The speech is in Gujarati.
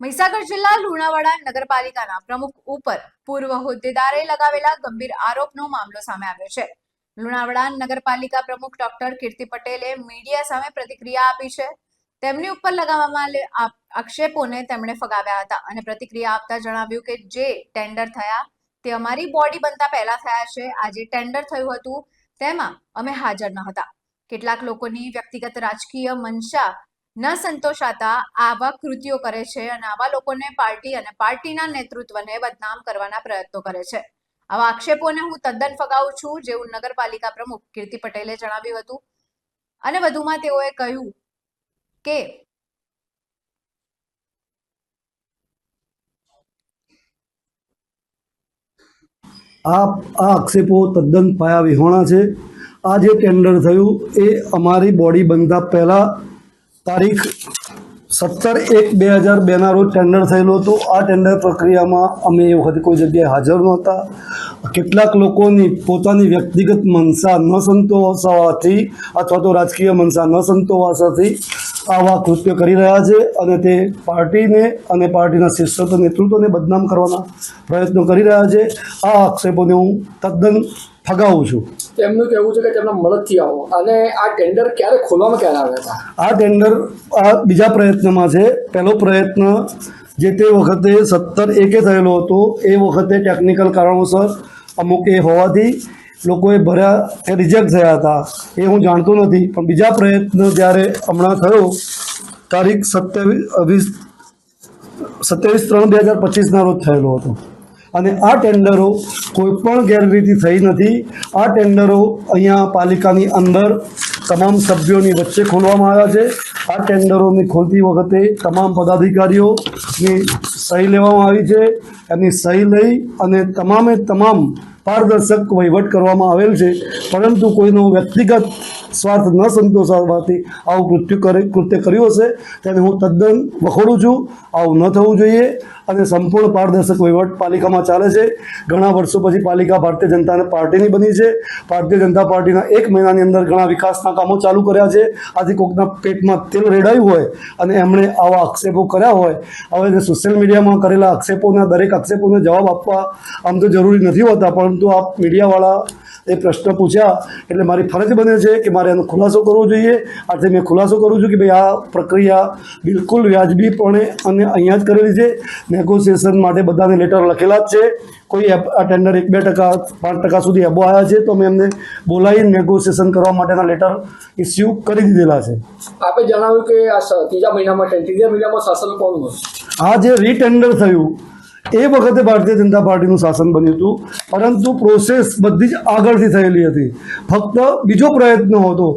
મહીસાગર જિલ્લા લુણાવાડા નગરપાલિકાના પ્રમુખ ઉપર પૂર્વ હોદ્દેદારે લગાવેલા ગંભીર આરોપનો મામલો સામે આવ્યો છે. લુણાવાડા નગરપાલિકા પ્રમુખ ડોક્ટર કીર્તિ પટેલે મીડિયા સામે પ્રતિક્રિયા આપી છે. તેમની ઉપર લગાવવામાં આક્ષેપોને તેમણે ફગાવ્યા હતા અને પ્રતિક્રિયા આપતા જણાવ્યું કે જે ટેન્ડર થયા તે અમારી બોડી બનતા પહેલા થયા છે. આજે ટેન્ડર થયું હતું તેમાં અમે હાજર ન હતા કેટલાક લોકોની વ્યક્તિગત રાજકીય મનસા ન સંતોષાતા આવા કૃત્યો કરે છે અને આવા લોકોને પાર્ટી અને પાર્ટીના નેતૃત્વને બદનામ કરવાના પ્રયત્નો કરે છે. આવા આક્ષેપોને હું તદ્દન ફગાવું છું, જેવું નગરપાલિકા પ્રમુખ કીર્તિ પટેલે જણાવ્યું હતું. અને વધુમાં તેઓએ કહ્યું કે આ આ આક્ષેપો તદ્દન પાયા વિહોણા છે. આ જે ટેન્ડર થયું, એ અમારી બોડી બનતા પહેલાં તારીખ સત્તર એક બે હજાર બેના રોજ ટેન્ડર થયેલું હતું. આ ટેન્ડર પ્રક્રિયામાં અમે એ વખતે કોઈ જગ્યાએ હાજર નહોતા. કેટલાક લોકોની પોતાની વ્યક્તિગત મનસા ન સંતોષવાથી અથવા તો રાજકીય મનસા ન સંતોષવાથી આવા કૃત્ય કરી રહ્યા છે અને તે પાર્ટીને અને પાર્ટીના શિષ્યત્વ નેતૃત્વને બદનામ કરવાના પ્રયત્નો કરી રહ્યા છે. આ આક્ષેપોને હું તદ્દન ફગાવું છું. તેમનું કહેવું છે કે તેમના મદદથી આવો. અને આ ટેન્ડર ક્યારે ખોલવામાં ક્યારે આવ્યા હતા આ ટેન્ડર આ બીજા પ્રયત્નમાં છે. પહેલો પ્રયત્ન જે તે વખતે સત્તર એકે થયેલો હતો. એ વખતે ટેકનિકલ કારણોસર અમુક એ હોવાથી લોકોએ ભર્યા એ રિજેક્ટ થયા હતા. એ હું જાણતો નથી. પણ બીજા પ્રયત્ન જ્યારે હમણાં થયો તારીખ સત્યાવીસ સત્યાવીસ ત્રણ બે હજાર પચીસના રોજ થયેલો હતો. અને આ ટેન્ડરો કોઈ પણ ગેરરીતિ થઈ નથી. આ ટેન્ડરો અહીંયા પાલિકાની અંદર તમામ સભ્યોની વચ્ચે ખોલવામાં આવ્યા છે. આ ટેન્ડરોની ખોલતી વખતે તમામ પદાધિકારીઓની સહી લેવામાં આવી છે. એમની સહી લઈ અને તમામે તમામ પારદર્શક વહીવટ કરવામાં આવેલ છે. પરંતુ કોઈનો વ્યક્તિગત સ્વાર્થ ન સંતોષાવાથી આવું કૃત્ય કરે, કૃત્ય કર્યું હશે, તેને હું તદ્દન વખોડું છું. આવું ન થવું જોઈએ અને સંપૂર્ણ પારદર્શક વહીવટ પાલિકામાં ચાલે છે. ઘણા વર્ષો પછી પાલિકા ભારતીય જનતા પાર્ટીની બની છે. ભારતીય જનતા પાર્ટીના એક મહિનાની અંદર ઘણા વિકાસના કામો ચાલુ કર્યા છે. આથી કોકના પેટમાં તેલ રેડાયું હોય અને એમણે આવા આક્ષેપો કર્યા હોય. હવે સોશિયલ સોશિયલ મીડિયામાં કરેલા આક્ષેપોના દરેક આક્ષેપોને જવાબ આપવા આમ તો જરૂરી નથી હોતા, પરંતુ આ મીડિયાવાળા એ પ્રશ્ન પૂછ્યા. એટલે મારી ફરજ બને છે કે મારે એનો ખુલાસો કરવો જોઈએ. આથી મેં ખુલાસો કરું છું કે ભાઈ આ પ્રક્રિયા બિલકુલ વ્યાજબીપણે અને અહીંયા જ કરેલી છે. નેગોશિએશન માટે બધાને લેટર લખેલા જ છે. કોઈ આ ટેન્ડર એક બે ટકા પાંચ ટકા સુધી એબો આવ્યા છે તો મેં એમને બોલાવી નેગોશિએશન કરવા માટેના લેટર ઇસ્યુ કરી દીધેલા છે. આપે જણાવ્યું કે આ ત્રીજા મહિનામાં ત્રીજા મહિનામાં શાસન કોણ હા આ જે રીટેન્ડર થયું એ વખતે ભારતીય જનતા પાર્ટીનું શાસન બન્યું હતું, પરંતુ પ્રોસેસ બધી જ આગળથી થયેલી હતી. ફક્ત બીજો પ્રયત્ન હતો.